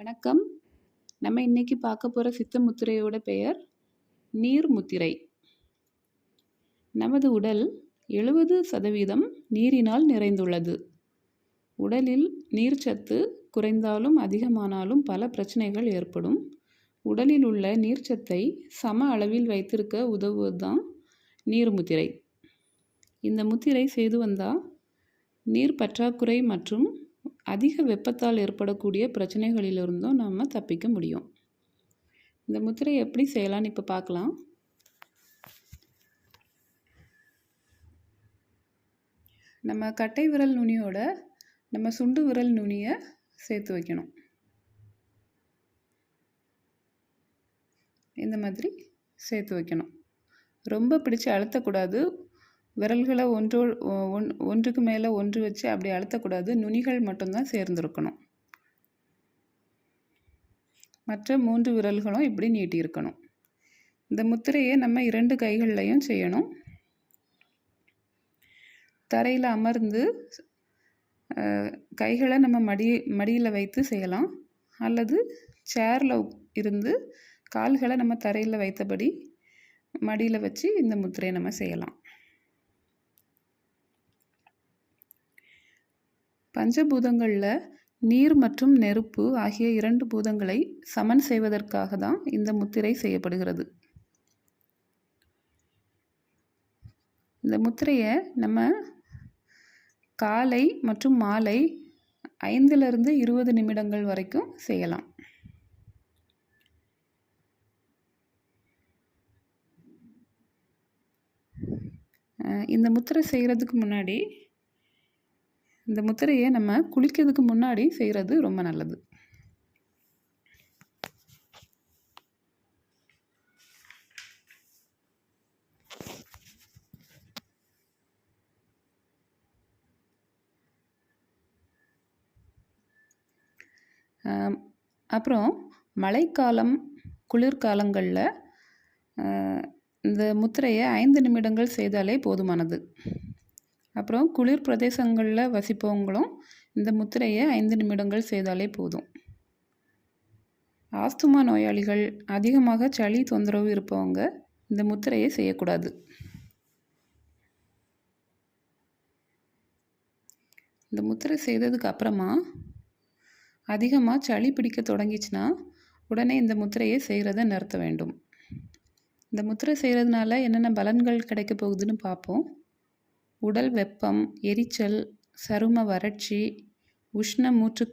வணக்கம். நம்ம இன்னைக்கு பார்க்க போகிற சித்த முத்திரையோட பெயர் நீர் முத்திரை. நமது உடல் எழுபது சதவீதம் நீரினால் நிறைந்துள்ளது. உடலில் நீர்ச்சத்து குறைந்தாலும் அதிகமானாலும் பல பிரச்சனைகள் ஏற்படும். உடலில் உள்ள நீர்ச்சத்தை சம அளவில் வைத்திருக்க உதவுவது தான் நீர் முத்திரை. இந்த முத்திரை செய்து வந்தால் நீர் பற்றாக்குறை மற்றும் அதிக வெப்பத்தால் ஏற்படக்கூடிய பிரச்சனைகளிலிருந்தும் நம்ம தப்பிக்க முடியும். இந்த முத்திரை எப்படி செய்யலாம்னு இப்போ பார்க்கலாம் நம்ம கட்டை விரல் நுனியோட நம்ம சுண்டு விரல் நுனியை சேர்த்து வைக்கணும். இந்த மாதிரி சேர்த்து வைக்கணும். ரொம்ப பிடிச்சு அழுத்தக்கூடாது. விரல்களை ஒன்றோ ஒன் ஒன்றுக்கு மேலே ஒன்று வச்சு அப்படி அழுத்தக்கூடாது. நுனிகள் மட்டும்தான் சேர்ந்துருக்கணும். மற்ற மூன்று விரல்களும் இப்படி நீட்டியிருக்கணும். இந்த முத்திரையை நம்ம இரண்டு கைகள்லையும் செய்யணும். தரையில் அமர்ந்து கைகளை நம்ம மடி மடியில் வைத்து செய்யலாம். அல்லது சேரில் இருந்து கால்களை நம்ம தரையில் வைத்தபடி மடியில் வச்சு இந்த முத்திரையை நம்ம செய்யலாம். பஞ்சபூதங்களில் நீர் மற்றும் நெருப்பு ஆகிய இரண்டு பூதங்களை சமன் செய்வதற்காக தான் இந்த முத்திரை செய்யப்படுகிறது. இந்த முத்திரையை நம்ம காலை மற்றும் மாலை ஐந்திலிருந்து இருபது நிமிடங்கள் வரைக்கும் செய்யலாம். இந்த முத்திரை செய்கிறதுக்கு முன்னாடி இந்த முத்திரையை நம்ம குளிக்கிறதுக்கு முன்னாடி செய்கிறது ரொம்ப நல்லது. அப்புறம் மழைக்காலம் குளிர்காலங்களில் இந்த முத்திரையை ஐந்து நிமிடங்கள் செய்தாலே போதுமானது. அப்புறம் குளிர் பிரதேசங்களில் வசிப்பவங்களும் இந்த முத்திரையை ஐந்து நிமிடங்கள் செய்தாலே போதும். ஆஸ்துமா நோயாளிகள் அதிகமாக சளி தொந்தரவு இருப்பவங்க இந்த முத்திரையை செய்யக்கூடாது. இந்த முத்திரை செய்ததுக்கு அப்புறமா அதிகமாக சளி பிடிக்க தொடங்கிச்சுன்னா உடனே இந்த முத்திரையை செய்கிறத நிறுத்த வேண்டும். இந்த முத்திரை செய்கிறதுனால என்னென்ன பலன்கள் கிடைக்க போகுதுன்னு பார்ப்போம். உடல் வெப்பம் எரிச்சல் சரும வறட்சி உஷ்ண மூச்சு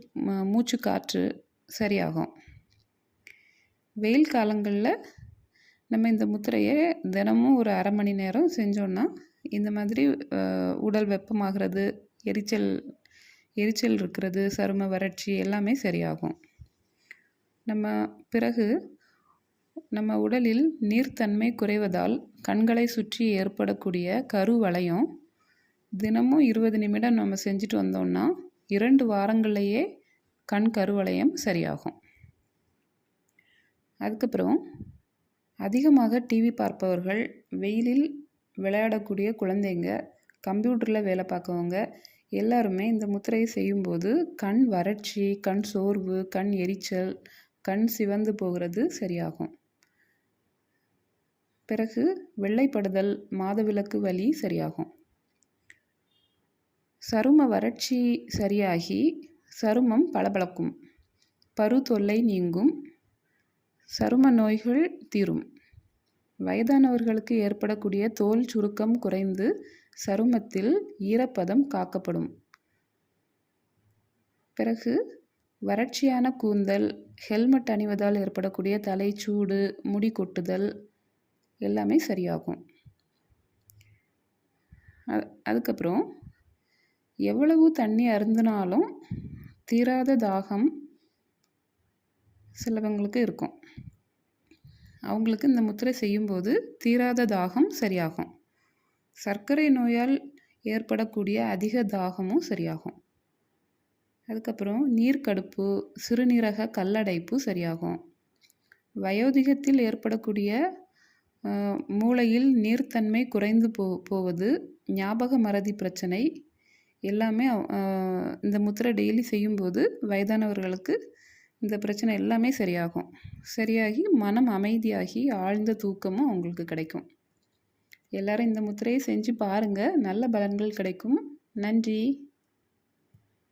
மூச்சு காற்று சரியாகும். வெயில் காலங்களில் நம்ம இந்த முத்திரையை தினமும் ஒரு அரை மணி நேரம் செஞ்சோன்னா இந்த மாதிரி உடல் வெப்பமாகிறது எரிச்சல் எரிச்சல் இருக்கிறது சரும வறட்சி எல்லாமே சரியாகும். நம்ம பிறகு நம்ம உடலில் நீர்த்தன்மை குறைவதால் கண்களை சுற்றி ஏற்படக்கூடிய கருவளையம் தினமும் இருபது நிமிடம் நம்ம செஞ்சுட்டு வந்தோம்னா இரண்டு வாரங்கள்லேயே கண் கருவளையம் சரியாகும். அதுக்கப்புறம் அதிகமாக டிவி பார்ப்பவர்கள் வெயிலில் விளையாடக்கூடிய குழந்தைங்க கம்ப்யூட்டரில் வேலை பார்க்கவங்க எல்லாருமே இந்த முத்திரையை செய்யும்போது கண் வறட்சி கண் சோர்வு கண் எரிச்சல் கண் சிவந்து போகிறது சரியாகும். பிறகு வெள்ளைப்படுதல் மாதவிலக்கு வலி சரியாகும். சரும வறட்சி சரியாகி சருமம் பளபளக்கும். பரு தொல்லை நீங்கும். சரும நோய்கள் தீரும். வயதானவர்களுக்கு ஏற்படக்கூடிய தோல் சுருக்கம் குறைந்து சருமத்தில் ஈரப்பதம் காக்கப்படும். பிறகு வறட்சியான கூந்தல் ஹெல்மெட் அணிவதால் ஏற்படக்கூடிய தலைச்சூடு முடி கொட்டுதல் எல்லாமே சரியாகும். அதுக்கப்புறம் எவ்வளவு தண்ணி அருந்தினாலும் தீராத தாகம் சிலவங்களுக்கு இருக்கும். அவங்களுக்கு இந்த முத்திரை செய்யும்போது தீராத தாகம் சரியாகும். சர்க்கரை நோயால் ஏற்படக்கூடிய அதிக தாகமும் சரியாகும். அதுக்கப்புறம் நீர்க்கடுப்பு சிறுநீரக கல்லடைப்பு சரியாகும். வயோதிகத்தில் ஏற்படக்கூடிய மூளையில் நீர்த்தன்மை குறைந்து போ போவது ஞாபக மறதி பிரச்சனை எல்லாமே இந்த முத்திரை டெய்லி செய்யும்போது வயதானவர்களுக்கு இந்த பிரச்சனை எல்லாமே சரியாகும். சரியாகி மனம் அமைதியாகி ஆழ்ந்த தூக்கமும் உங்களுக்கு கிடைக்கும். எல்லாரும் இந்த முத்திரையை செஞ்சு பாருங்கள் நல்ல பலன்கள் கிடைக்கும். நன்றி.